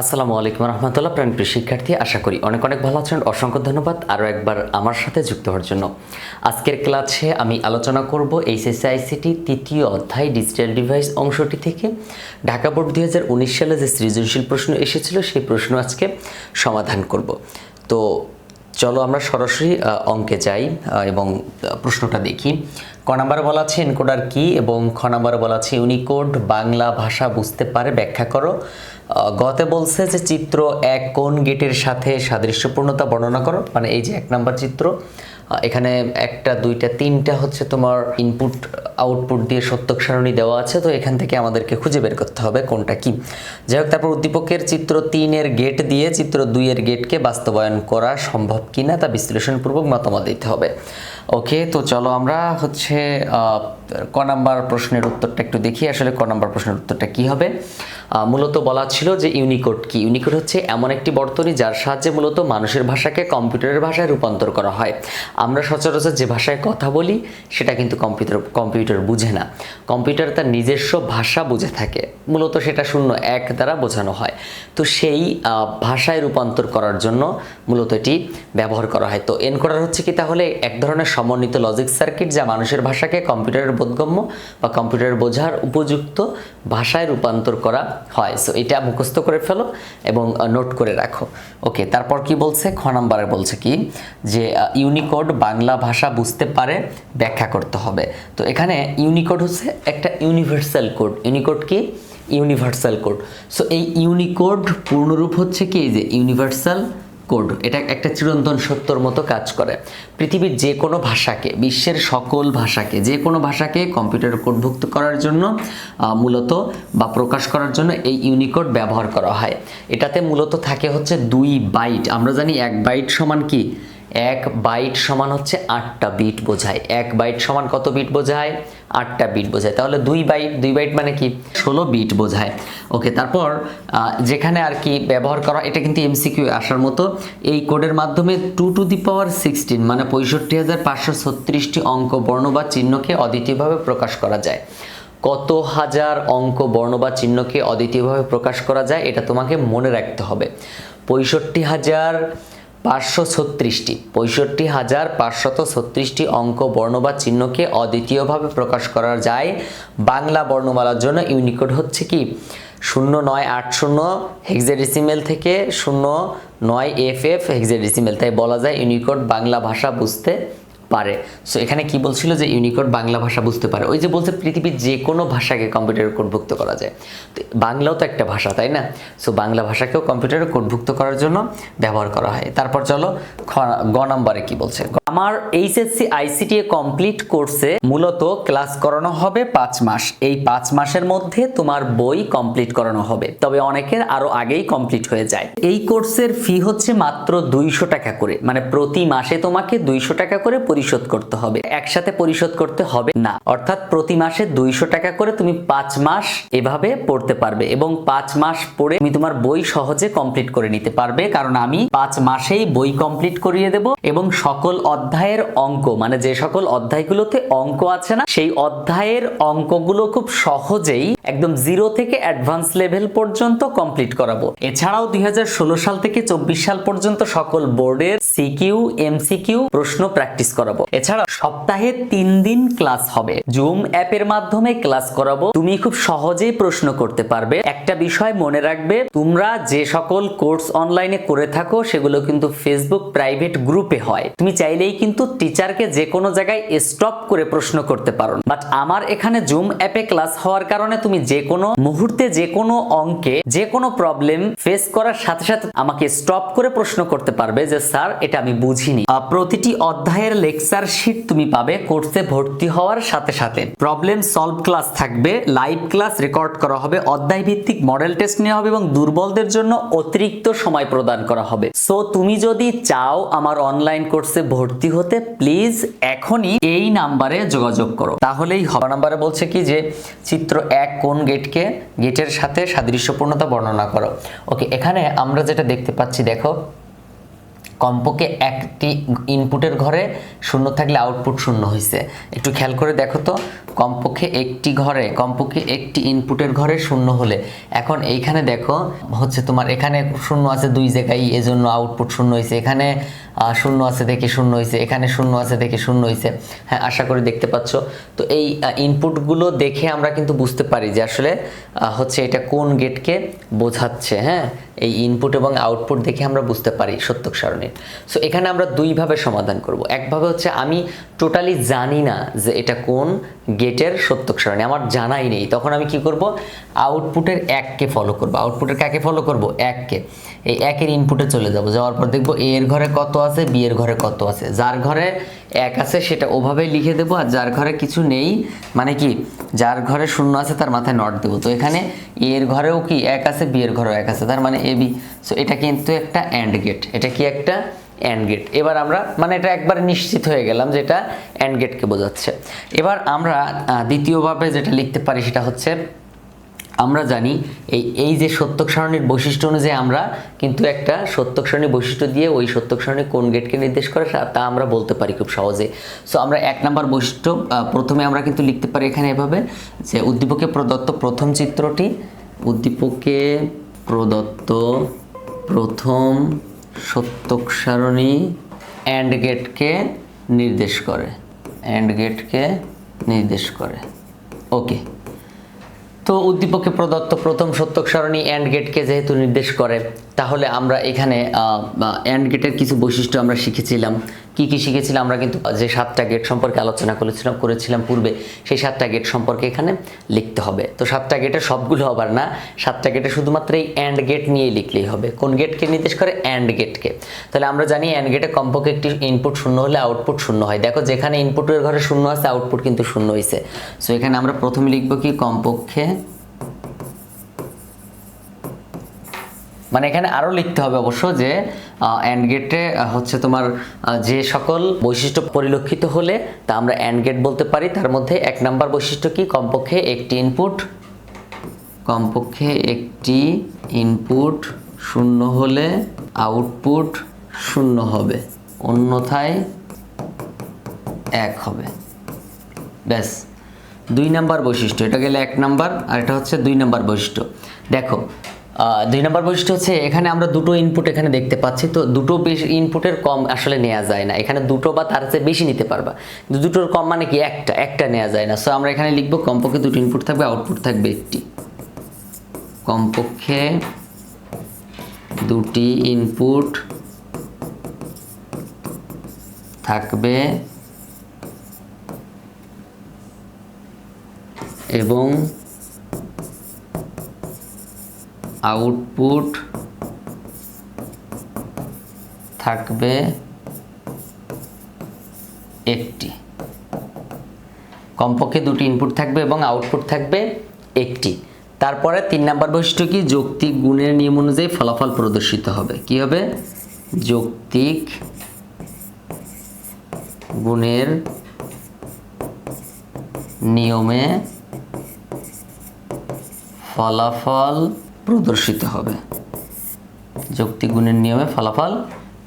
আসসালামু আলাইকুম রহমতুল্লাহ প্রাণপ্রিয় শিক্ষার্থী, আশা করি অনেক অনেক ভালো আছেন। অসংখ্য ধন্যবাদ আরও একবার আমার সাথে যুক্ত হওয়ার জন্য। আজকের ক্লাসে আমি আলোচনা করব এইচএসসি আইসিটি তৃতীয় অধ্যায় ডিজিটাল ডিভাইস অংশটি থেকে। ঢাকা বোর্ড দুই হাজার উনিশ সালে যে সৃজনশীল প্রশ্ন এসেছিল, সেই প্রশ্ন আজকে সমাধান করব। তো চলো আমরা সরাসরি অঙ্কে যাই এবং প্রশ্নটা দেখি। ক নাম্বার বলা আছে এনকোডার কি, এবং খ নাম্বার বলা আছে ইউনিকোড, বাংলা ভাষা বুঝতে পারে, ব্যাখ্যা করো। গতে বলছে যে চিত্র এক কোন গেটের সাথে সাদৃশ্যপূর্ণতা বর্ণনা করো? মানে এই যে এক নাম্বার চিত্র এখানে একটা, দুইটা, তিনটা হচ্ছে তোমার ইনপুট আউটপুট দিয়ে সত্যক সারণী দেওয়া আছে, তো এখান থেকে আমাদেরকে খুঁজে বের করতে হবে কোনটা কি। যাই হোক, তারপর উদ্দীপকের চিত্র তিনের গেট দিয়ে চিত্র দুইয়ের গেটকে বাস্তবায়ন করা সম্ভব কিনা তা বিশ্লেষণপূর্বক মতামত দিতে হবে। ওকে তো চলো আমরা হচ্ছে ক নাম্বার প্রশ্নের উত্তরটা একটু দেখি। আসলে ক নাম্বার প্রশ্নের উত্তরটা কি হবে? মূলত বলা ছিল যে ইউনিকোড কি? ইউনিকোড হচ্ছে এমন একটি বর্তনী যার সাহায্যে মূলত মানুষের ভাষাকে কম্পিউটারের ভাষায় রূপান্তর করা হয়। আমরা সচরাচর যে ভাষায় কথা বলি, সেটা কিন্তু কম্পিউটার কম্পিউটার বুঝে না। কম্পিউটার তার নিজস্ব ভাষা বুঝে থাকে। মূলত সেটা শূন্য, এক দ্বারা বোঝানো হয়। তো সেই ভাষায় রূপান্তর করার জন্য মূলত এটি ব্যবহার করা হয়। তো এনকোডার হচ্ছে কি? তাহলে এক ধরনের সমন্বিত লজিক সার্কিট যা মানুষের ভাষাকে কম্পিউটারের বোধগম্য বা কম্পিউটারের বোঝার উপযুক্ত ভাষায় রূপান্তর করা হয়। সো এটা মুখস্থ করে ফেলো এবং নোট করে রাখো। ওকে তারপর কি বলছে? খ নাম্বারে বলছে কি যে ইউনিকোড বাংলা ভাষা বুঝতে পারে, ব্যাখ্যা করতে হবে। তো এখানে ইউনিকোড হচ্ছে একটা ইউনিভার্সাল কোড ইউনিকোড কি? ইউনিভার্সাল কোড সো এই ইউনিকোড পূর্ণরূপ হচ্ছে কি? যে ইউনিভার্সাল কোড, এটা একটা চিরন্তন সত্যর মতো কাজ করে। পৃথিবীর যে কোনো ভাষাকে, বিশ্বের সকল ভাষাকে, যে কোনো ভাষাকে কম্পিউটারে কোডভুক্ত করার জন্য মূলত বা প্রকাশ করার জন্য এই ইউনিকোড ব্যবহার করা হয়। এটাতে মূলত থাকে হচ্ছে দুই বাইট। আমরা জানি এক বাইট সমান কি? এক বাইট সমান হচ্ছে আটটা বিট বোঝায়। এক বাইট সমান কত বিট বোঝায়? আটটা বিট বোঝায়। তাহলে দুই বাইট দুই বাইট মানে কি? ষোলো বিট বোঝায়। ওকে, তারপর যেখানে আর কি ব্যবহার করা, এটা কিন্তু এমসিকিউ আসার মতো। এই কোডের মাধ্যমে two to the power sixteen মানে পঁয়ষট্টি হাজার পাঁচশো ছত্রিশটি অঙ্ক, বর্ণ বা চিহ্নকে অদ্বিতীয়ভাবে প্রকাশ করা যায়। কত হাজার অঙ্ক, বর্ণ বা চিহ্নকে অদ্বিতীয়ভাবে প্রকাশ করা যায়, এটা তোমাকে মনে রাখতে হবে। পঁয়ষট্টি হাজার পাঁচশো ছত্রিশটি, পঁয়ষট্টি হাজার পাঁচশত ছত্রিশটি অঙ্ক, বর্ণ বা চিহ্নকে অদ্বিতীয়ভাবে প্রকাশ করা যায়। বাংলা বর্ণমালার জন্য ইউনিকোড হচ্ছে কি? শূন্য নয় আট শূন্য হেক্সাডেসিমেল থেকে শূন্য নয় এফ এফ হেক্সাডেসিমেল তাই বলা যায় ইউনিকোড বাংলা ভাষা বুঝতে পারে। সো এখানে কি বলছিল যে ইউনিকোড বাংলা ভাষা বুঝতে পারে? ওই যে বলছে পৃথিবীর যে কোনো ভাষাকে কম্পিউটারে কোডভুক্ত করা যায়। তো বাংলাও তো একটা ভাষা, তাই না? সো বাংলা ভাষাকেও কম্পিউটারে কোডভুক্ত করার জন্য ব্যবহার করা হয়। তারপর চলো গ নম্বরে কি বলছে? আমার এইচএসসি আইসিটি কমপ্লিট কোর্সে মূলত ক্লাস করানো হবে পাঁচ মাস। এই পাঁচ মাসের মধ্যে তোমার বই কমপ্লিট করানো হবে। তবে অনেকের আরও আগেই কমপ্লিট হয়ে যায়। এই কোর্সের ফি হচ্ছে মাত্র দুইশো টাকা করে। মানে প্রতি মাসে তোমাকে দুইশো টাকা করে পরিশোধ করতে হবে। একসাথে পরিশোধ করতে হবে না। অর্থাৎ প্রতি মাসে দুইশো টাকা করে তুমি পাঁচ মাস এভাবে পড়তে পারবে এবং পাঁচ মাস পড়ে তুমি তোমার বই সহজে কমপ্লিট করে নিতে পারবে। কারণ আমি পাঁচ মাসেই বই কমপ্লিট করিয়ে দেব এবং সকল অধ্যায়ের অঙ্ক মানে যে সকল অধ্যায়গুলোতে অঙ্ক আছে না, সেই অধ্যায়ের অঙ্কগুলো খুব সহজেই একদম জিরো থেকে অ্যাডভান্স লেভেল পর্যন্ত কমপ্লিট করাবো। এছাড়াও দুই হাজার ষোলো সাল থেকে চব্বিশ সাল পর্যন্ত সকল বোর্ডের সিকিউ এমসিকিউ প্রশ্ন প্র্যাকটিস করাবো। এছাড়া সপ্তাহে তিন দিন ক্লাস হবে। জুম অ্যাপের মাধ্যমে ক্লাস করাবো। তুমি খুব সহজেই প্রশ্ন করতে পারবে। একটা বিষয় মনে রাখবে, তোমরা যে সকল কোর্স অনলাইনে করে থাকো, সেগুলো কিন্তু ফেসবুক প্রাইভেট গ্রুপে হয়। তুমি চাইলেই কিন্তু টিচারকে যে কোনো জায়গায় স্টপ করে প্রশ্ন করতে পারো। বাট আমার এখানে জুম অ্যাপে ক্লাস হওয়ার কারণে তুমি যে কোনো মুহূর্তে যে কোনো অঙ্কে যে কোনো প্রবলেম ফেস করার সাথে সাথে আমাকে স্টপ করে প্রশ্ন করতে পারবে যে, স্যার, এটা আমি বুঝিনি। প্রতিটি অধ্যায়ের লেকচার শিট তুমি পাবে, কোর্সে ভর্তি হওয়ার সাথে সাথে। প্রবলেম সলভ ক্লাস থাকবে লাইভ ক্লাস রেকর্ড করা হবে অধ্যায় ভিত্তিক মডেল টেস্ট নেওয়া হবে এবং দুর্বলদের জন্য অতিরিক্ত সময় প্রদান করা হবে। সো তুমি যদি চাও আমার অনলাইন কোর্সে ভর্তি হতে প্লিজ এখনই এই নাম্বারে যোগাযোগ করো। তাহলেই হবে। নাম্বারে বলছে কি যে, চিত্র এক কোন গেটকে গেটের সাথে সাদৃশ্যপূর্ণতা বর্ণনা করো। ওকে এখানে আমরা যেটা দেখতে পাচ্ছি, দেখো। কমপক্ষে একটি ইনপুটের ঘরে শূন্য থাকলে আউটপুট শূন্য হয়েছে একটু খেয়াল করে দেখো তো, কমপক্ষে একটি ঘরে, কমপক্ষে একটি ইনপুটের ঘরে শূন্য হলে, এখন এইখানে দেখো, হচ্ছে তোমার এখানে শূন্য আছে দুই জায়গায়, এজন্য আউটপুট শূন্য হয়েছে এখানে শূন্য আছে দেখে শূন্য হয়েছে এখানে শূন্য আছে দেখে শূন্য হয়েছে হ্যাঁ আশা করি দেখতে পাচ্ছ। তো এই ইনপুটগুলো দেখে আমরা কিন্তু বুঝতে পারি যে আসলে হচ্ছে এটা কোন গেটকে বোঝাচ্ছে হ্যাঁ? এই ইনপুট এবং আউটপুট দেখে আমরা বুঝতে পারি সত্যক সারণীর। সো এখানে আমরা দুইভাবে সমাধান করব। একভাবে হচ্ছে আমি টোটালি জানি না যে এটা কোন গেটের সত্যক সারণী। আমার জানাই নেই। তখন আমি কি করব? আউটপুটের এককে ফলো করব। আউটপুটের কাকে ফলো করব? এককে এই একের ইনপুটে চলে যাব। যাওয়ার পর দেখব এ এর ঘরে কত আছে, বি এর ঘরে কত আছে। যার ঘরে এক আছে সেটা ওভাবেই লিখে দেবো, আর যার ঘরে কিছু নেই মানে কি, যার ঘরে শূন্য আছে তার মাথায় নট দেবো। তো এখানে এ এর ঘরেও কি এক আছে, বি এর ঘরেও এক আছে, তার মানে এ, বি। সো এটা কিন্তু একটা অ্যান্ড গেট এটা কি একটা অ্যান্ড গেট এবার আমরা মানে এটা একবার নিশ্চিত হয়ে গেলাম যে এটা অ্যান্ড গেটকে বোঝাচ্ছে। এবার আমরা দ্বিতীয়ভাবে যেটা লিখতে পারি সেটা হচ্ছে আমরা জানি এই এই যে সত্যক সারণীর বৈশিষ্ট্য অনুযায়ী আমরা কিন্তু একটা সত্যক সারণীর বৈশিষ্ট্য দিয়ে ওই সত্যক সারণী কোন গেটকে নির্দেশ করে তা- আমরা বলতে পারি খুব সহজে। সো আমরা এক নাম্বার বৈশিষ্ট্য প্রথমে আমরা কিন্তু লিখতে পারি এখানে এভাবে যে উদ্দীপকে প্রদত্ত প্রথম চিত্রটি, উদ্দীপকে প্রদত্ত প্রথম সত্যক সারণী অ্যান্ড গেটকে নির্দেশ করে। অ্যান্ড গেটকে নির্দেশ করে। ওকে তো উদ্দীপকে প্রদত্ত প্রথম সত্যক সারণী অ্যান্ড গেটকে যেহেতু নির্দেশ করে, তাহলে আমরা এখানে অ্যান্ড গেটের কিছু বৈশিষ্ট্য আমরা শিখেছিলাম। কি কি শিখেছিলাম? আমরা কিন্তু যে সাতটা গেট সম্পর্কে আলোচনা করেছিলাম করেছিলাম পূর্বে, সেই সাতটা গেট সম্পর্কে এখানে লিখতে হবে। তো সাতটা গেটের সবগুলো আবার না, সাতটা গেটে শুধুমাত্র এই অ্যান্ড গেট নিয়ে লিখলেই হবে। কোন গেটকে নির্দেশ করে? অ্যান্ড গেটকে তাহলে আমরা জানি অ্যান্ড গেটে কমপক্ষে একটি ইনপুট শূন্য হলে আউটপুট শূন্য হয়। দেখো যেখানে ইনপুটের ঘরে শূন্য আছে আউটপুট কিন্তু শূন্য হয়েছে সো এখানে আমরা প্রথমে লিখব কি? কমপক্ষে মানে এখানে আরও লিখতে হবে অবশ্য যে অ্যান্ড গেটে হচ্ছে তোমার যে সকল বৈশিষ্ট্য পরিলক্ষিত হলে তা আমরা অ্যান্ড গেট বলতে পারি। তার মধ্যে এক নাম্বার বৈশিষ্ট্য কি? কমপক্ষে একটি ইনপুট কমপক্ষে একটি ইনপুট শূন্য হলে আউটপুট শূন্য হবে। অন্যথায় এক হবে। ব্যাস। দুই নাম্বার বৈশিষ্ট্য, এটা গেলে এক নাম্বার, আর এটা হচ্ছে দুই নাম্বার বৈশিষ্ট্য। দেখো দুই নম্বর বৈশিষ্ট্য হচ্ছে এখানে আমরা দুটো ইনপুট এখানে দেখতে পাচ্ছি, তো দুটো ইনপুটের কম আসলে নেওয়া যায় না। এখানে দুটো বা তার চেয়ে বেশি নিতে পারবা। কিন্তু দুটোর কম মানে কি? একটা একটা নেওয়া যায় না। সো আমরা এখানে লিখব কমপক্ষে দুটো ইনপুট থাকবে আউটপুট থাকবে একটি। কমপক্ষে দুটি ইনপুট থাকবে এবং আউটপুট থাকবে একটি। কমপক্ষে দুটি ইনপুট থাকবে এবং আউটপুট থাকবে একটি। তারপরে তিন নাম্বার বৈশিষ্ট্য কি? যৌক্তিক গুণের নিয়ম অনুযায়ী ফলাফল প্রদর্শিত হবে। কি হবে? যৌক্তিক গুণের নিয়মে ফলাফল প্রদর্শিত হবে। যৌক্তিক গুণের নিয়মে ফলাফল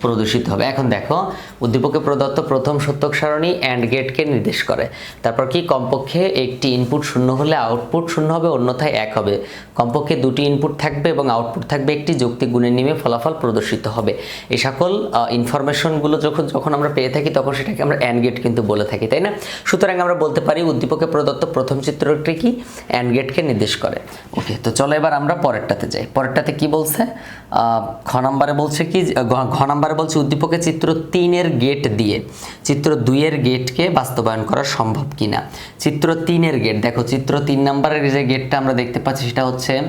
প্রদর্শিত হবে। এখন দেখো, উদ্দীপকে প্রদত্ত প্রথম সত্যক সারণী অ্যান্ড গেটকে নির্দেশ করে। তারপর কি? কমপক্ষে একটি ইনপুট শূন্য হলে আউটপুট শূন্য হবে, অন্যথায় এক হবে। কমপক্ষে দুটি ইনপুট থাকবে এবং আউটপুট থাকবে একটি যৌক্তিক গুণের নিয়মে ফলাফল প্রদর্শিত হবে। এই সকল ইনফরমেশনগুলো যখন যখন আমরা পেয়ে থাকি, তখন সেটাকে আমরা অ্যান্ড গেট কিন্তু বলে থাকি, তাই না? সুতরাং আমরা বলতে পারি উদ্দীপকে প্রদত্ত প্রথম চিত্রটি কি? অ্যান্ড গেটকে নির্দেশ করে। ওকে তো চলো এবার আমরা পরেরটাতে যাই। পরেরটাতে কি বলছে? খ নাম্বারে বলছে কি ঘ- নাম্বারে বলছে উদ্দীপকে চিত্র তিনের গেট দিয়ে। চিত্র দুইয়ের গেটকে বাস্তবায়ন করা সম্ভব কিনা? চিত্র তিনের গেট, দেখো চিত্র তিন নাম্বারের যে গেটটা আমরা দেখতে পাচ্ছি সেটা হচ্ছে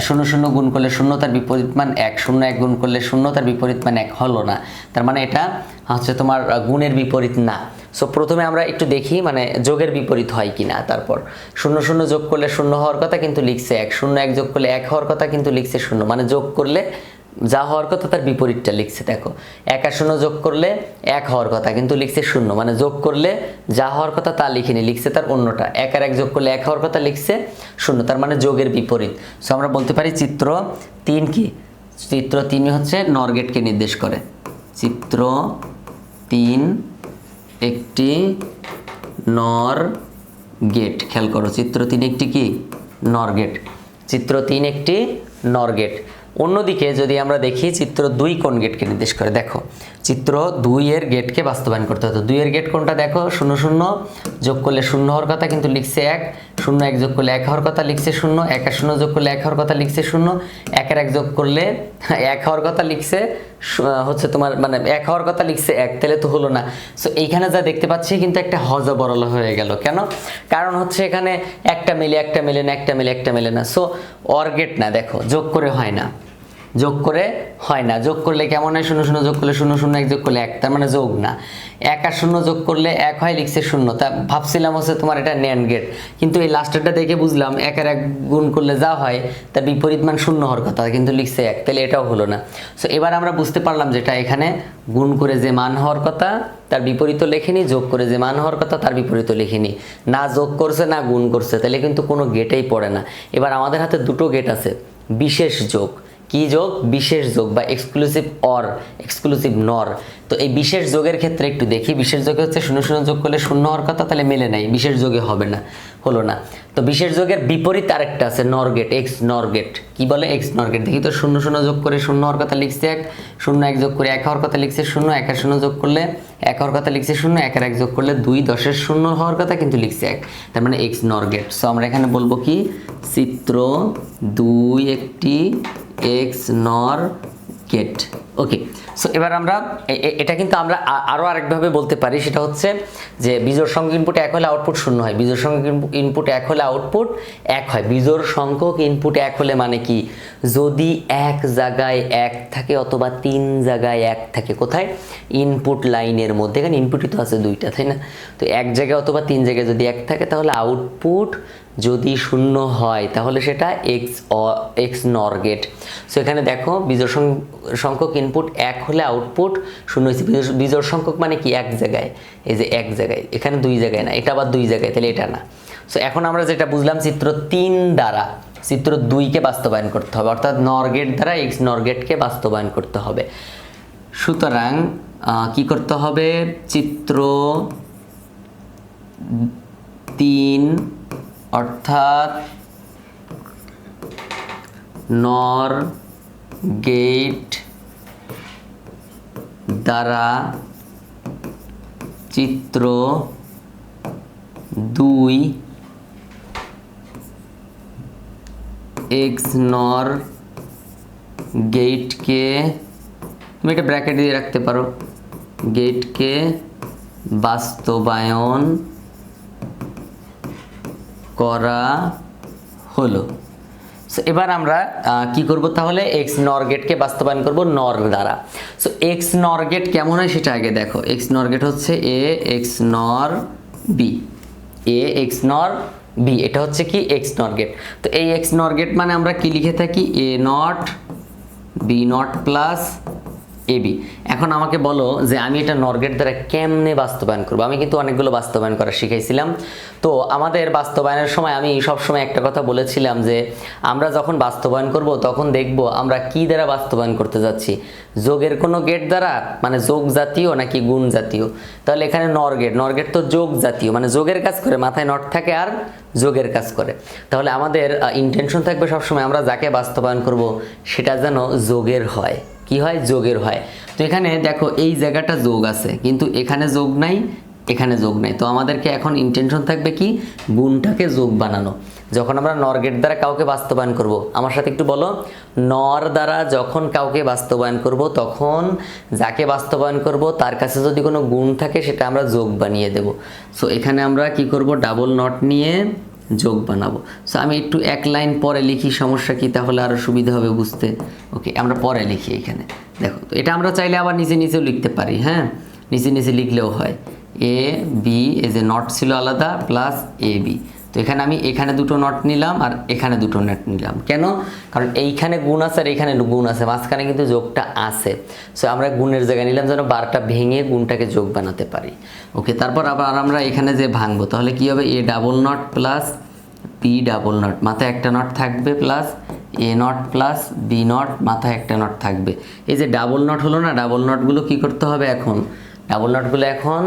শূন্য শূন্য গুণ করলে শূন্য, তার বিপরীত মান এক। শূন্য এক গুণ করলে শূন্য, তার বিপরীত মান এক হলো না। তার মানে এটা হচ্ছে তোমার গুণের বিপরীত না। সো প্রথমে আমরা একটু দেখি মানে যোগের বিপরীত হয় কি না তারপর। শূন্য শূন্য যোগ করলে শূন্য হওয়ার কথা কিন্তু লিখছে এক, শূন্য এক যোগ করলে এক হওয়ার কথা কিন্তু লিখছে শূন্য। মানে যোগ করলে যা হওয়ার কথা তার বিপরীতটা লিখছে, দেখো। এক আর শূন্য যোগ করলে এক হওয়ার কথা কিন্তু লিখছে শূন্য। মানে যোগ করলে যা হওয়ার কথা তা লিখিনি, লিখছে তার অন্যটা। এক আর এক যোগ করলে এক হওয়ার কথা লিখছে শূন্য, তার মানে যোগের বিপরীত। সো আমরা বলতে পারি চিত্র তিন কি? চিত্র তিন হচ্ছে নরগেটকে নির্দেশ করে। চিত্র তিন একটি নর গেট, খেয়াল করো, চিত্র তিন একটি কি? নর গেট। চিত্র তিন একটি নর গেট। অন্যদিকে যদি আমরা দেখি, চিত্র দুই কোন গেটকে নির্দেশ করে? দেখো চিত্র দুইয়ের গেটকে বাস্তবায়ন করতে হতো দুইয়ের গেট কোনটা দেখো? শূন্য শূন্য। যোগ করলে শূন্য হওয়ার কথা কিন্তু লিখছে এক। শূন্য এক যোগ করলে এক হওয়ার কথা লিখছে শূন্য। এক আর শূন্য যোগ করলে এক হওয়ার কথা লিখছে শূন্য। একের এক যোগ করলে এক হওয়ার কথা লিখছে হচ্ছে তোমার মানে এক হওয়ার কথা লিখছে এক, তাহলে তো হলো না। সো এইখানে যা দেখতে পাচ্ছি কিন্তু একটা হজ বরল হয়ে গেল। কেন? কারণ হচ্ছে এখানে একটা মিলে একটা মিলে না, একটা মিলে একটা মিলে না। সো অর গেট না, দেখো, যোগ করে হয় না। যোগ করে হয় না। যোগ করলে কেমন হয়? শূন্য শূন্য যোগ করলে শূন্য শূন্য এক যোগ করলে এক। তার মানে যোগ না। এক আর শূন্য যোগ করলে এক হয়, লিখছে শূন্য। তা ভাবছিলাম হচ্ছে তোমার এটা ন্যান গেট কিন্তু এই লাস্টেরটা দেখে বুঝলাম এক আর এক গুণ করলে যা হয়, তার বিপরীত মান শূন্য হওয়ার কথা। কিন্তু লিখছে এক। তাহলে এটাও হলো না। সো এবার আমরা বুঝতে পারলাম যেটা এখানে গুণ করে যে মান হওয়ার কথা, তার বিপরীত লেখিনি, যোগ করে যে মান হওয়ার কথা, তার বিপরীত লেখিনি। না যোগ করছে, না গুণ করছে, তাহলে কিন্তু কোনো গেটেই পড়ে না। এবার আমাদের হাতে দুটো গেট আছে। বিশেষ যোগ। কি যোগ? বিশেষ যোগ বা এক্সক্লুসিভ অর এক্সক্লুসিভ নর তো এই বিশেষ যোগের ক্ষেত্রে একটু দেখি। বিশেষ যোগে হচ্ছে শূন্য শূন্য যোগ করলে শূন্য হওয়ার কথা, তাহলে মেলে নাই। বিশেষ যোগে হবে না, হলো না। তো বিশেষ যোগের বিপরীত আরেকটা আছে নর গেট এক্স নর গেট কি বলে এক্স নর গেট দেখি তো, শূন্য শূন্য যোগ করে শূন্য হওয়ার কথা লিখছে এক, শূন্য এক যোগ করে এক হওয়ার কথা লিখছে শূন্য, এক শূন্য যোগ করলে এক হওয়ার কথা লিখছে শূন্য, এক আর এক যোগ করলে দুই দশের শূন্য হওয়ার কথা কিন্তু লিখছে এক। তার মানে এক্স নর গেট সো আমরা এখানে বলব কি? চিত্র দুই একটি এক্স নর গেট ওকে সো এবার আমরা এটা কিন্তু আমরা আরও আরেকভাবে বলতে পারি, সেটা হচ্ছে যে বিজোড় সংখ্যক ইনপুট এক হলে আউটপুট শূন্য হয়। বিজোর সংখ্যক ইনপুট এক হলে আউটপুট এক হয়। বিজোড় সংখ্যক ইনপুট এক হলে মানে কি? যদি এক জায়গায় এক থাকে অথবা তিন জায়গায় এক থাকে, কোথায়? ইনপুট লাইনের মধ্যে। এখানে ইনপুটই তো আছে দুইটা, তাই না? তো এক জায়গায় অথবা তিন জায়গায় যদি এক থাকে, তাহলে আউটপুট যদি শূন্য হয়, তাহলে সেটা এক্স এক্স নর গেট সো এখানে দেখো, বিজোড় সংখ্যক ইনপুট এক হলে আউটপুট শূন্য হয়েছে। বিজোড়- সংখ্যক মানে কি? এক জায়গায়। এই যে এক জায়গায়। এখানে দুই জায়গায় না। এটা আবার দুই জায়গায়, তাহলে এটা না। সো এখন আমরা যেটা বুঝলাম, চিত্র তিন দ্বারা, চিত্র দুইকে বাস্তবায়ন করতে হবে। অর্থাৎ নর গেট দ্বারা এক্স নর গেটকে বাস্তবায়ন করতে হবে। সুতরাং কি করতে হবে? চিত্র তিন অর্থাৎ নর গেট দ্বারা চিত্র দুই এক্স নর গেটকে, তুমি এটা ব্র্যাকেট দিয়ে রাখতে পারো। গেটকে বাস্তবায়ন করা হলো। সো এবার আমরা কি করব তাহলে? এক্স নর গেটকে বাস্তবায়ন করব নর দ্বারা। সো এক্স নর গেট কেমন হয় সেটা আগে দেখো। এক্স নর গেট হচ্ছে A XNOR B A XNOR B এটা হচ্ছে কি এক্স নর গেট তো এই এক্স নর গেট মানে আমরা কি লিখে থাকি? A not B not plus AB এখন আমাকে বলো যে আমি এটা নরগেট দ্বারা কেমনে বাস্তবায়ন করব? আমি কিন্তু অনেকগুলো বাস্তবায়ন করা শিখাইছিলাম। তো আমাদের বাস্তবায়নের সময় আমি সব সময় একটা কথা বলেছিলাম যে আমরা যখন বাস্তবায়ন করব, তখন দেখব আমরা কি দ্বারা বাস্তবায়ন করতে যাচ্ছি? যোগের কোনো গেট দ্বারা? মানে যোগ জাতীয় নাকি গুণ জাতীয়? তাহলে এখানে নর গেট নর গেট তো যোগ জাতীয় মানে যোগের কাজ করে, মাথায় নট থাকে আর যোগের কাজ করে। তাহলে আমাদের ইন্টেনশন থাকবে সবসময় আমরা যাকে বাস্তবায়ন করব, সেটা যেন যোগের হয়। কি হয়? যোগের হয়। তো এখানে দেখো, এই জায়গাটা যোগ আছে, কিন্তু এখানে যোগ নাই, এখানে যোগ নাই। তো আমাদেরকে এখন ইন্টেনশন থাকবে কি? গুণটাকে যোগ বানানো। যখন আমরা নর গেট দ্বারা কাউকে বাস্তবায়ন করব, আমার সাথে একটু বলো। নর দ্বারা যখন কাউকে বাস্তবায়ন করব, তখন যাকে বাস্তবায়ন করব, তার কাছে যদি কোনো গুণ থাকে, সেটা আমরা যোগ বানিয়ে দেব। সো এখানে আমরা কি করব? ডাবল নট নিয়ে যোগ বানাবো। সো আমি একটু এক লাইন পরে লিখি, সমস্যা কি? তাহলে আরও সুবিধা হবে বুঝতে। ওকে আমরা পরে লিখি এখানে। দেখো, তো এটা আমরা চাইলে আবার নিজে নিজেও লিখতে পারি হ্যাঁ? নিজে নিজে লিখলেও হয়। এ বি এ যে নট ছিল আলাদা প্লাস এ বি তো এখানে আমি এখানে দুটো নট নিলাম আর এখানে দুটো নট নিলাম। কেন? কারণ এইখানে গুণ আছে আর এখানে গুণ আছে। মাঝখানে কিন্তু যোগটা আছে। সো আমরা গুণের জায়গায় নিলাম যেন বারটা ভেঙে গুণটাকে যোগ বানাতে পারি। ওকে তারপর আবার আমরা এখানে যে ভাঙবো, তাহলে কি হবে? A double not plus P double not মাথায় একটা নট থাকবে plus A not plus B not মাথায় একটা নট থাকবে। এই যে ডাবল নট হলো না ডাবল নটগুলো কি করতে হবে এখন? ডাবল নটগুলো এখন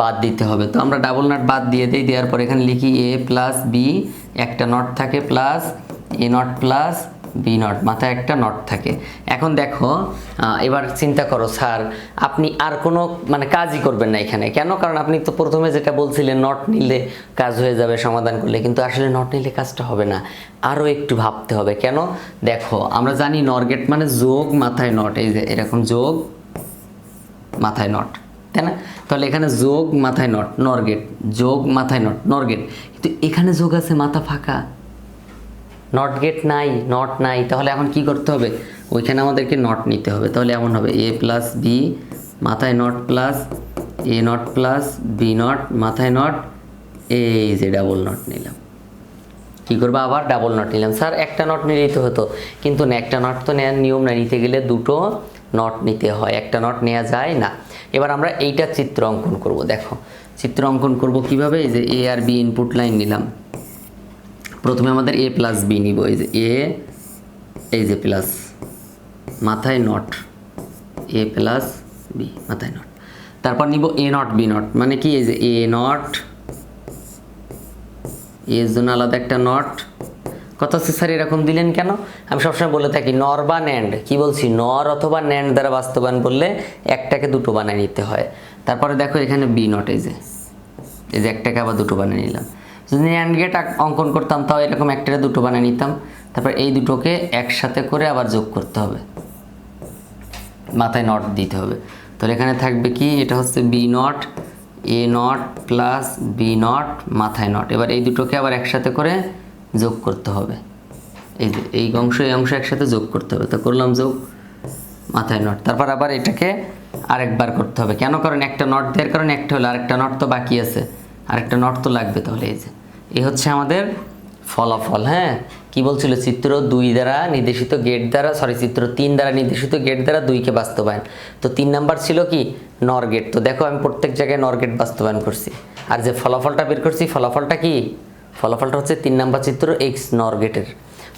বাদ দিতে হবে। তো আমরা ডাবল নট বাদ দিয়ে দিই, দেওয়ার পর এখানে লিখি এ প্লাস বি একটা নট থাকে plus A not plus B not, মাথায় একটা নট থাকে। এখন দেখো এবার চিন্তা করো স্যার, আপনি আর কোনো মানে কাজই করবেন না এখানে। কেন? কারণ আপনি তো প্রথমে যেটা বলছিলেন, নট নিলে কাজ হয়ে যাবে, সমাধান করলে, কিন্তু আসলে নট নিলে কাজটা হবে না। আরও একটু ভাবতে হবে। কেন? দেখো, আমরা জানি নরগেট মানে যোগ মাথায় নট, এই যে এরকম যোগ মাথায় নট। তাই না? তাহলে এখানে যোগ মাথায় নট, নরগেট। যোগ মাথায় নট, নরগেট। কিন্তু এখানে যোগ আছে, মাথা ফাঁকা। নট গেট নাই নট নাই। তাহলে এখন কি করতে হবে? ওইখানে আমাদেরকে নট নিতে হবে। তাহলে এমন হবে এ প্লাস বি মাথায় not plus A not plus B not মাথায় নট এই যে ডাবল নট নিলাম। কি করব আবার? ডাবল নট নিলাম। স্যার, একটা নট নিলেই তো হতো। কিন্তু একটা নট তো নেওয়ার নিয়ম না নিতে গেলে দুটো নট নিতে হয়, একটা নট নেওয়া যায় না। এবার আমরা এইটা চিত্র অঙ্কন করব, দেখো। চিত্র অঙ্কন করব কীভাবে? এই যে এ আর বি ইনপুট লাইন নিলাম। প্রথমে আমাদের এ প্লাস বি নিব, এই যে এ এই যে প্লাস মাথায় নট এ প্লাস বি মাথায় নট তারপর নিব এ নট বি নট মানে কি? এই যে এ নট এর জন্য আলাদা একটা নট কত হচ্ছে স্যার এরকম দিলেন কেন? আমি সবসময় বলে থাকি, নর বা ন্যান্ড, কি বলছি? নর অথবা ন্যান্ড দ্বারা বাস্তবায়ন করলে একটাকে দুটো বানিয়ে নিতে হয়। তারপরে দেখো এখানে বি নট, এই যে এই যে একটাকে আবার দুটো বানিয়ে নিলাম। যদি ন্যান্ড গেট অঙ্কন করতাম, তাও এরকম একটারে দুটো বানিয়ে নিতাম। তারপর এই দুটোকে একসাথে করে আবার যোগ করতে হবে। মাথায় নট দিতে হবে। তাহলে এখানে থাকবে কি? এটা হচ্ছে B not, A not plus B not, মাথায় নট। এবার এই দুটোকে আবার একসাথে করে যোগ করতে হবে। এই যে, এই অংশ এই অংশ একসাথে যোগ করতে হবে। তো করলাম যোগ, মাথায় নট তারপর আবার এটাকে আরেকবার করতে হবে। কেন? কারণ একটা নট দেওয়ার কারণে একটা হলো আরেকটা নট তো বাকি আছে। আরেকটা নট তো লাগবে তাহলে এই যে। এই হচ্ছে আমাদের ফলাফল হ্যাঁ? কি বলছিল? চিত্র দুই দ্বারা নির্দেশিত গেট দ্বারা সরি চিত্র তিন দ্বারা নির্দেশিত গেট দ্বারা দুইকে বাস্তবায়ন। তো তিন নাম্বার ছিল কি? নর গেট তো দেখো, আমি প্রত্যেক জায়গায় নর গেট বাস্তবায়ন করছি। আর যে ফলাফলটা বের করছি, ফলাফলটা কি? ফলাফলটা হচ্ছে তিন নাম্বার চিত্র এক্স নর গেটের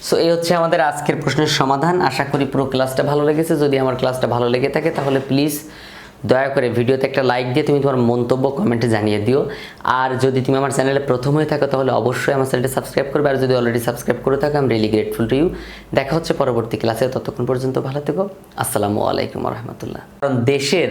সো এই হচ্ছে আমাদের আজকের প্রশ্নের সমাধান। আশা করি পুরো ক্লাসটা ভালো লেগেছে। যদি আমার ক্লাসটা ভালো লেগে থাকে, তাহলে প্লিজ দয়া করে ভিডিওতে একটা লাইক দিয়ে তুমি তোমার মন্তব্য কমেন্টে জানিয়ে দিও। আর যদি তুমি আমার চ্যানেলে প্রথম হয়ে থাকো, তাহলে অবশ্যই আমার চ্যানেলটি সাবস্ক্রাইব করবে। আর যদি অলরেডি সাবস্ক্রাইব করে থাকো আমি রিয়েলি গ্রেটফুল টু ইউ দেখা হচ্ছে পরবর্তী ক্লাসে ততক্ষণ পর্যন্ত ভালো থেকো। আসসালামু আলাইকুম রহমতুল্লাহ। কারণ দেশের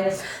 Spotify.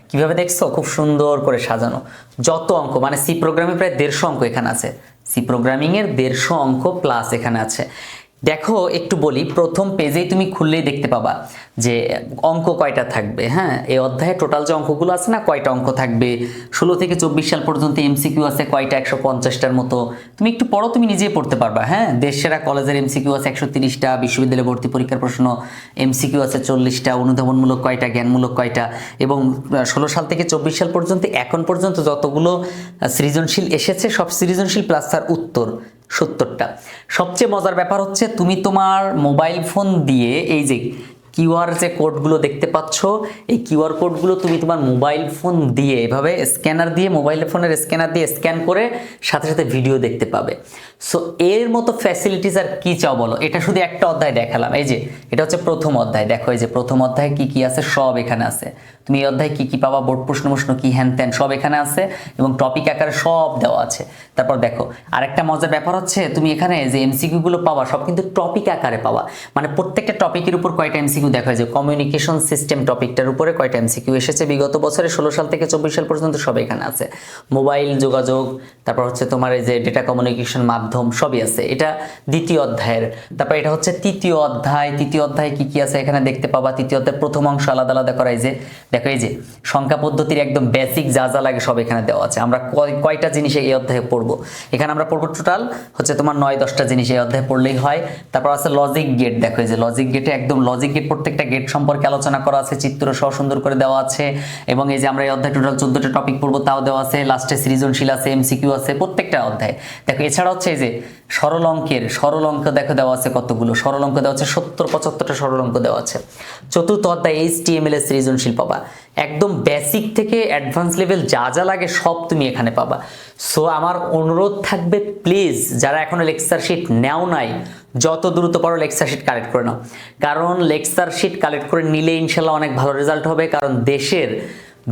কীভাবে দেখছ? খুব সুন্দর করে সাজানো। যত অঙ্ক মানে সি প্রোগ্রামে প্রায় দেড়শো অঙ্ক এখানে আছে। সি প্রোগ্রামিং এর দেড়শো অঙ্ক প্লাস এখানে আছে। দেখো, একটু বলি, প্রথম পেজেই তুমি খুললেই দেখতে পাবা। যে অঙ্ক কয়টা থাকবে? হ্যাঁ এই অধ্যায়ে টোটাল যে অঙ্কগুলো আছে না, কয়টা অঙ্ক থাকবে? ষোলো থেকে চব্বিশ সাল পর্যন্ত এমসিকিউ আছে কয়টা? একশো পঞ্চাশটার মতো। তুমি একটু পড়ো, তুমি নিজেই পড়তে পারবা। হ্যাঁ দেশেরা কলেজের এমসিকিউ আছে একশো তিরিশটা, বিশ্ববিদ্যালয় ভর্তি পরীক্ষার প্রশ্ন এমসিকিউ আছে চল্লিশটা, অনুধাবনমূলক কয়টা, জ্ঞানমূলক কয়টা? এবং ষোলো সাল থেকে চব্বিশ সাল পর্যন্ত, এখন পর্যন্ত যতগুলো সৃজনশীল এসেছে, সব সৃজনশীল প্লাস তার উত্তর, সত্তরটা। সবচেয়ে মজার ব্যাপার হচ্ছে, তুমি তোমার মোবাইল ফোন দিয়ে, এই যে কিউআর যে কোডগুলো দেখতে পাচ্ছ, এই কিউআর কোডগুলো তুমি তোমার মোবাইল ফোন দিয়ে, এভাবে স্ক্যানার দিয়ে, মোবাইল ফোনের স্ক্যানার দিয়ে স্ক্যান করে সাথে সাথে ভিডিও দেখতে পাবে। সো এর মতো ফ্যাসিলিটিস আর কি চাও বলো? এটা শুধু একটা অধ্যায় দেখালাম। এই যে, এটা হচ্ছে প্রথম অধ্যায়। দেখো, এই যে প্রথম অধ্যায়ে কি কি আছে? সব এখানে আছে। তুমি এই অধ্যায়ে কি কি পাবা? বোর্ড প্রশ্ন প্রশ্ন, কি, হ্যান ত্যান, সব এখানে আছে এবং টপিক আকারে সব দেওয়া আছে। তারপর দেখো, আরেকটা মজার ব্যাপার হচ্ছে, তুমি এখানে যে এমসিকিউ গুলো পাবা, সব কিন্তু টপিক আকারে পাবা। মানে প্রত্যেকটা টপিকের উপর কয়টা এমসিকিউ দেখা যায় কমিউনিকেশন সিস্টেম টপিকটার উপরে কয়টা এমসিকিউ এসেছে বিগত বছরে? ষোলো সাল থেকে চব্বিশ সাল পর্যন্ত সব এখানে আছে। মোবাইল যোগাযোগ, তারপর হচ্ছে তোমার এই যে ডেটা কমিউনিকেশন মাধ্যম সবই আছে। এটা দ্বিতীয় অধ্যায়ের। তারপর এটা হচ্ছে তৃতীয় অধ্যায়। তৃতীয় অধ্যায় কি কি আছে এখানে দেখতে পাবা? তৃতীয় অধ্যায়ের প্রথম অংশ আলাদা আলাদা করা যে, দেখো এই যে, সংখ্যা পদ্ধতির একদম বেসিক যা যা লাগে সব এখানে দেওয়া আছে। আমরা কয়- কয়টা জিনিস এই অধ্যায়ে পড়ব? এখানে আমরা পড়ব টোটাল হচ্ছে তোমার নয়, দশটা জিনিস এই অধ্যায়ে পড়লেই হয়। তারপর আছে লজিক গেট দেখো এই যে লজিক গেটে একদম লজিক গেট প্রত্যেকটা গেট সম্পর্কে আলোচনা করা আছে, চিত্র সহ সুন্দর করে দেওয়া আছে। এবং এই যে আমরা এই অধ্যায় টোটাল চোদ্দটা টপিক পড়ব, তাও দেওয়া আছে। লাস্টে সৃজনশীল আছে এমসিকিউ আছে, প্রত্যেকটা অধ্যায়। দেখো এছাড়া হচ্ছে যে সরল অঙ্কের সরল অঙ্ক দেখো দেওয়া আছে কতগুলো? সরল অঙ্ক দেওয়া আছে সত্তর, পঁচাত্তরটা সরল অঙ্ক দেওয়া আছে। চতুর্থ অধ্যায় এইচ টি এম এল এর সৃজনশীল পাবা। একদম বেসিক থেকে অ্যাডভান্স লেভেল যা যা লাগে সব তুমি এখানে পাবা। সো আমার অনুরোধ থাকবে প্লিজ যারা এখনও লেকচার শিট নেও নাই, যত দ্রুত পারো লেকচার শিট কালেক্ট করে নাও। কারণ লেকচার শিট কালেক্ট করে নিলে ইনশাল্লাহ অনেক ভালো রেজাল্ট হবে, কারণ দেশের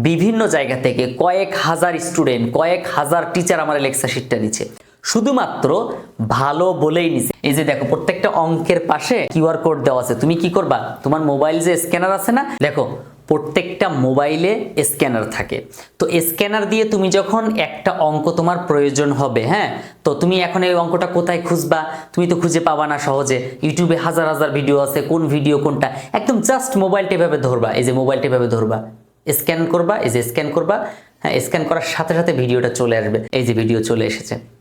বিভিন্ন জায়গা থেকে কয়েক হাজার স্টুডেন্ট কয়েক হাজার টিচার আমার লেকচার শিটটা নিচ্ছে শুধুমাত্র ভালো বলেই নিছে। এই যে দেখো, প্রত্যেকটা অঙ্কের পাশে কিউআর কোড দেওয়া আছে। তুমি কি করবা? তোমার মোবাইল যে স্ক্যানার আছে না, দেখো, প্রত্যেকটা মোবাইলে স্ক্যানার থাকে। তো স্ক্যানার দিয়ে তুমি যখন একটা অঙ্ক তোমার প্রয়োজন হবে হ্যাঁ তো তুমি এখন এই অঙ্কটা কোথায় খুঁজবা? তুমি তো খুঁজে পাবা না সহজে। ইউটিউবে হাজার হাজার ভিডিও আছে, কোন ভিডিও কোনটা? একদম জাস্ট মোবাইলটা এভাবে ধরবা। এই যে মোবাইলটা এভাবে ধরবা। স্ক্যান করবা, এই যে স্ক্যান করবা হ্যাঁ স্ক্যান করার সাথে সাথে ভিডিওটা চলে আসবে। এই যে ভিডিও চলে এসেছে।